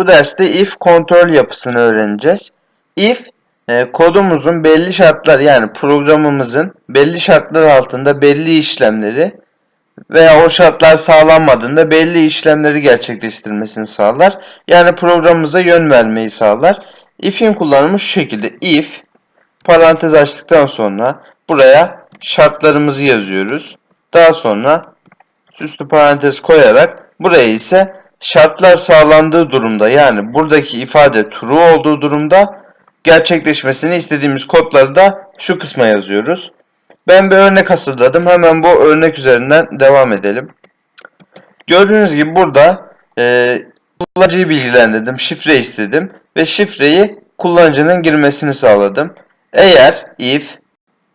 Bu derste if kontrol yapısını öğreneceğiz. If e, kodumuzun belli şartlar yani programımızın belli şartlar altında belli işlemleri veya o şartlar sağlanmadığında belli işlemleri gerçekleştirmesini sağlar. Yani programımıza yön vermeyi sağlar. If'in kullanımı şu şekilde. If parantez açtıktan sonra buraya şartlarımızı yazıyoruz. Daha sonra süslü parantez koyarak buraya ise şartlar sağlandığı durumda yani buradaki ifade true olduğu durumda gerçekleşmesini istediğimiz kodları da şu kısma yazıyoruz. Ben bir örnek hazırladım. Hemen bu örnek üzerinden devam edelim. Gördüğünüz gibi burada e, kullanıcıyı bilgilendirdim. Şifre istedim. Ve şifreyi kullanıcının girmesini sağladım. Eğer if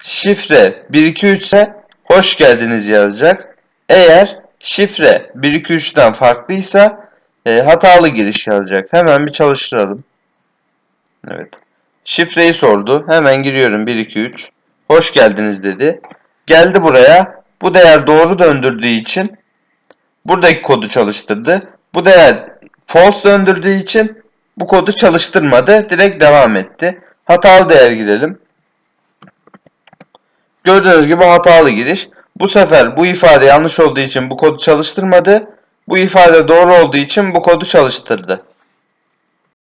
şifre 123 ise hoş geldiniz yazacak. Eğer şifre 123'ten farklıysa e, hatalı giriş yazacak. Hemen bir çalıştıralım. Evet. Şifreyi sordu. Hemen giriyorum 123. Hoş geldiniz dedi. Geldi buraya. Bu değer doğru döndürdüğü için buradaki kodu çalıştırdı. Bu değer false döndürdüğü için bu kodu çalıştırmadı. Direkt devam etti. Hatalı değer girelim. Gördüğünüz gibi hatalı giriş. Bu sefer bu ifade yanlış olduğu için bu kodu çalıştırmadı. Bu ifade doğru olduğu için bu kodu çalıştırdı.